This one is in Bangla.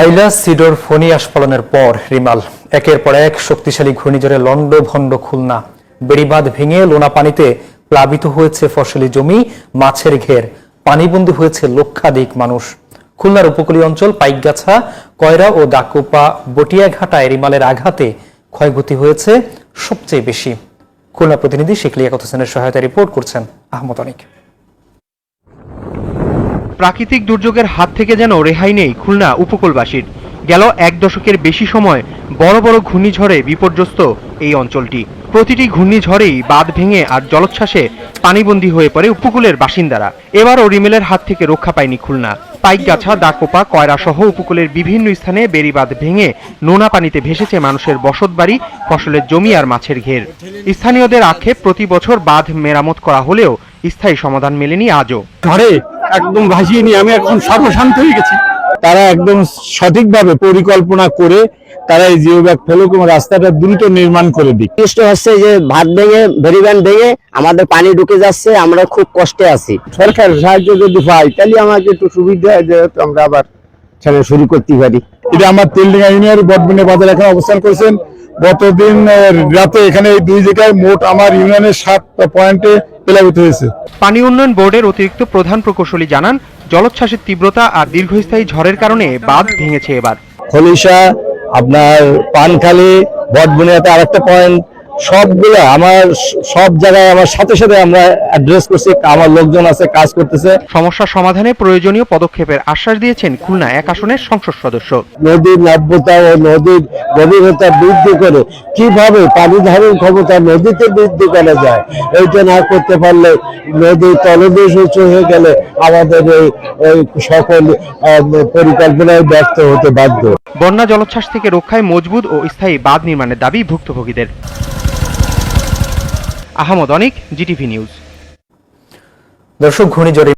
আইলা সিডর ফণি আস্ফলনের পর রিমাল। একের পর এক শক্তিশালী ঘূর্ণিঝড়ে লন্ড ভন্ড খুলনা। বেড়িবাঁধ ভেঙে লোনা পানিতে প্লাবিত হয়েছে ফসলি জমি, মাছের ঘের। পানিবন্দী হয়েছে লক্ষাধিক মানুষ। খুলনার উপকূলীয় অঞ্চল পাইকগাছা, কয়রা ও ডাকুপা বটিয়াঘাটায় রিমালের আঘাতে ক্ষয়ক্ষতি হয়েছে সবচেয়ে বেশি। খুলনা প্রতিনিধি শেখ লিয়াকত হোসেনের সহায়তায় রিপোর্ট করছেন আহমদ অনিক। প্রাকৃতিক দুর্যোগের হাত থেকে যেন রেহাই নেই খুলনা উপকূলবাসীর। গেল এক দশকের বেশি সময় বড় বড় ঘূর্ণিঝড়ে বিপর্যস্ত এই অঞ্চলটি। প্রতিটি ঘূর্ণিঝড়েই বাঁধ ভেঙে আর জলোচ্ছ্বাসে পানিবন্দী হয়ে পড়ে উপকূলের বাসিন্দারা। এবারও রিমেলের হাত থেকে রক্ষা পায়নি খুলনা। পাইকগাছা, দাকোপা কয়রা সহ উপকূলের বিভিন্ন স্থানে বেড়িবাঁধ ভেঙে নোনা পানিতে ভেসেছে মানুষের বসতবাড়ি, ফসলের জমি আর মাছের ঘের। স্থানীয়দের আক্ষেপ, প্রতি বছর বাঁধ মেরামত করা হলেও স্থায়ী সমাধান মেলেনি আজও। একদম ভাসিয়ে নিয়ে আমি এখন সর্বশান্ত হয়ে গেছি। তারা একদম সঠিকভাবে পরিকল্পনা করে তারা এই জিও ব্যাগ ফেলুক এবং রাস্তাটা দ্রুত নির্মাণ করে দিক। নির্দিষ্ট হচ্ছে যে ভাত ভেঙে ভেরিব্যান ভেঙে আমাদের পানি ঢুকে যাচ্ছে আমরা খুব কষ্টে আছি। সরকার সাহায্য যদি পাই তাহলে আমাকে একটু সুবিধা হয় যে আমরা আবার সেটা শুরু করতে পারি। এটা আমার তেলডিঙ্গা ইউনিয়ন বটবিনে বাজার এখানে অবস্থান করেছেন গতদিন রাতে এখানে এই দুই জায়গায় মোট আমার ইউনিয়নের সাত পয়েন্টে প্লাবিত হয়েছে। পানি উন্নয়ন বোর্ডের অতিরিক্ত প্রধান প্রকৌশলী জানান জলোচ্ছ্বাসের তীব্রতা আর দীর্ঘস্থায়ী ঝড়ের কারণে বাঁধ ভেঙেছে এবার। খলিশা আপনার পানখালি বটবুনিয়াতে আরেকটা পয়েন্ট সবগুলো আমার সব জায়গায় আমার সাথে সাথে আমরা অ্যাড্রেস করছি আমার লোকজন আছে কাজ করতেছে। সমস্যা সমাধানে প্রয়োজনীয় পদক্ষেপের আশ্বাস দিয়েছেন খুলনা এক আসনের সংসদ সদস্য। নদীর নাব্যতা ও নদীর গভীরতা বৃদ্ধি করে কীভাবে পানি ধারণ ক্ষমতা নদীতে বৃদ্ধি করা যায় এইটা না করতে পারলে নদীর তলদেশ উঁচু হয়ে গেলে আমাদের এই সকল পরিকল্পনায় ব্যর্থ হতে বাধ্য। বন্যা জলোচ্ছ্বাস থেকে রক্ষায় মজবুত ও স্থায়ী বাঁধ নির্মাণের দাবি ভুক্তভোগীদের। Ahmed Anik GTV news. দর্শক ঘূর্ণিঝড়ে